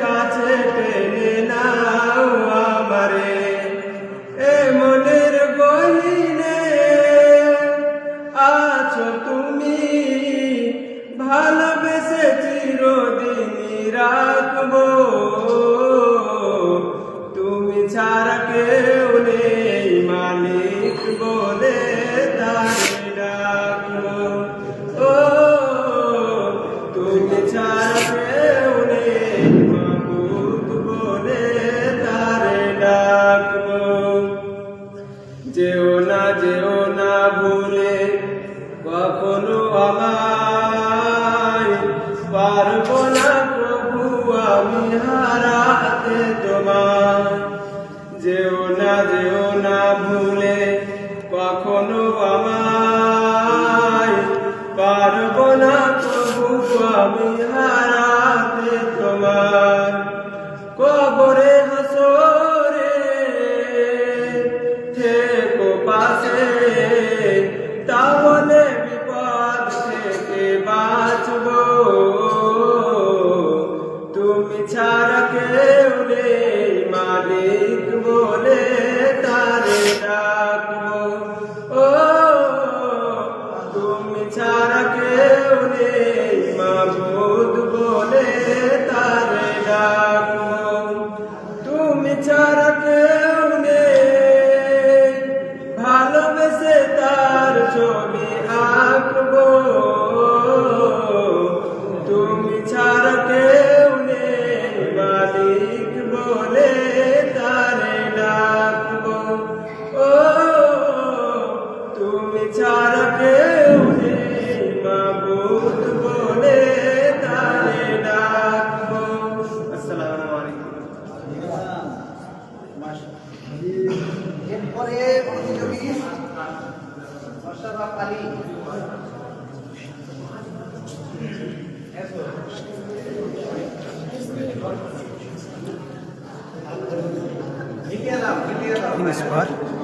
কাছে টেনে নাও আমারে। এ মনের গহিনে আছো তুমি। ভালোবেসে চিরদিনই রাখব। না যেও না ভুলে, কখনো আমায় পারব না প্রভু, আমি হারাতে তোমার যেও না যেও না ভুলে, কখনো ছাড়া কেউ মালিক বলে তারে ও, তুমি ছাড়া কেউ বলে তারে তুমি কেউ ভালোবেসে তার ছবি তুমি এরপরে প্রতিযোগী অশরাফ আলী মিটিয়ে দাও